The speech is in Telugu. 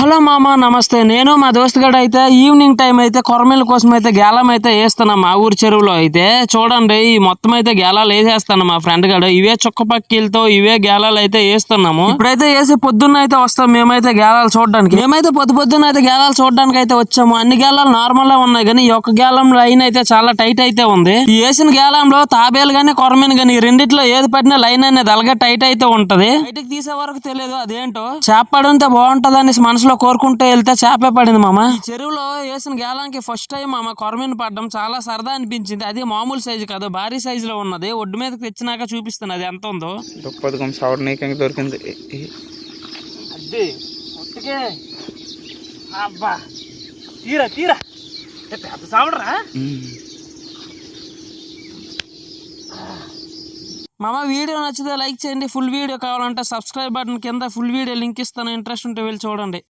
హలో మామ నమస్తే. నేను మా దోస్త్ గడ అయితే ఈవినింగ్ టైం అయితే కొరమేల కోసం అయితే గేలం అయితే వేస్తున్నాం మా ఊరి చెరువులో అయితే. చూడండి ఈ మొత్తం అయితే గేలాలు వేసేస్తాను మా ఫ్రెండ్ గడ. ఇవే చుక్క పక్కీలతో ఇవే గేలాలు అయితే వేస్తున్నాము. ఇప్పుడైతే వేసి పొద్దున్న అయితే వస్తాం. మేమైతే గేలాలు చూడడానికి. మేమైతే పొద్దు పొద్దున్న అయితే గేలాలు చూడడానికి అయితే వచ్చాము. అన్ని గేలాలు నార్మల్గా ఉన్నాయి కానీ ఈ ఒక్క గేలం లైన్ అయితే చాలా టైట్ అయితే ఉంది. ఈ వేసిన గేలంలో తాబేలు గానీ కొరమేను గానీ ఈ రెండిట్లో ఏది పట్టినా లైన్ అనేది అలాగే టైట్ అయితే ఉంటది. బయటికి తీసే వరకు తెలియదు అదేంటో. చేప పడితే బాగుంటది అనేసి మనసులో కోరుకుంటూ వెళ్తే చేపే పడింది మామ. ఈ చెరువులో వేసిన గేలానికి ఫస్ట్ టైం మామ కొరమీను పడడం చాలా సరదా అనిపించింది. అది మామూలు సైజు కాదు భారీ సైజు లో ఉన్నది. ఒడ్డు మీదకి తెచ్చినాక చూపిస్తుంది అది ఎంత ఉందో. నీకంగా దొరికింది. అబ్బా. తీరా తీరా. పెద్ద సావడరా. మామ వీడియో నచ్చితే లైక్ చేయండి. ఫుల్ వీడియో కావాలంటే సబ్స్క్రైబ్ బటన్ కింద ఫుల్ వీడియో లింక్ ఇస్తాను. ఇంట్రెస్ట్ ఉంటే వెళ్ళి చూడండి.